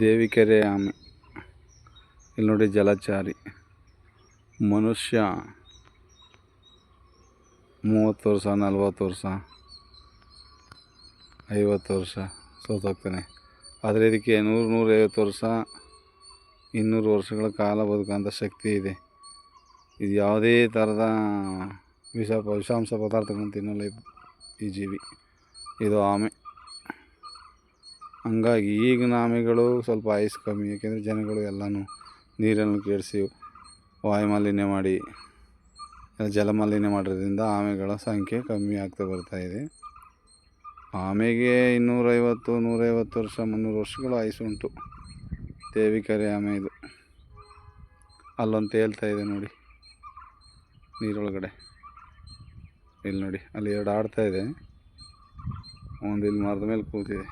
ದೇವಿಕೆರೆ ಆಮೆ. ಇಲ್ಲಿ ನೋಡಿ ಜಲಚಾರಿ. ಮನುಷ್ಯ ಮೂವತ್ತು ವರ್ಷ, ನಲ್ವತ್ತು ವರ್ಷ, ಐವತ್ತು ವರ್ಷ ಸೋತೋಗ್ತಾನೆ ಆದರೆ ಇದಕ್ಕೆ ನೂರು, ನೂರೈವತ್ತು ವರ್ಷ, ಇನ್ನೂರು ವರ್ಷಗಳ ಕಾಲ ಬದುಕೋಂಥ ಶಕ್ತಿ ಇದೆ. ಇದು ಯಾವುದೇ ಥರದ ವಿಷ, ವಿಷಾಂಶ ಪದಾರ್ಥಗಳನ್ನು ತಿನ್ನಲ್ಲ ಈ ಜೀವಿ. ಇದು ಆಮೆ. ಹಂಗಾಗಿ ಈಗಿನ ಆಮೆಗಳು ಸ್ವಲ್ಪ ಆಯುಸ್ ಕಮ್ಮಿ ಏಕೆಂದರೆ ಜನಗಳು ಎಲ್ಲನೂ ನೀರನ್ನು ಕೆಡಿಸಿ ವಾಯುಮಾಲಿನ್ಯ ಮಾಡಿ ಜಲಮಾಲಿನ್ಯ ಮಾಡೋದ್ರಿಂದ ಆಮೆಗಳ ಸಂಖ್ಯೆ ಕಮ್ಮಿ ಆಗ್ತಾ ಬರ್ತಾ ಇದೆ. ಆಮೆಗೆ ಇನ್ನೂರೈವತ್ತು, ನೂರೈವತ್ತು ವರ್ಷ, ಮುನ್ನೂರು ವರ್ಷಗಳು ಆಯಸ್ಸು ಉಂಟು. ದೇವಿಕರೆ ಆಮೆ ಇದು. ಅಲ್ಲೊಂದು ತೇಲ್ತಾ ಇದೆ ನೋಡಿ, ನೀರೊಳಗಡೆ. ಇಲ್ಲಿ ನೋಡಿ, ಅಲ್ಲಿ ಎರಡು ಆಡ್ತಾ ಇದೆ. ಒಂದು ಇಲ್ಲಿ ಮರದ ಮೇಲೆ ಕೂತಿದೆ.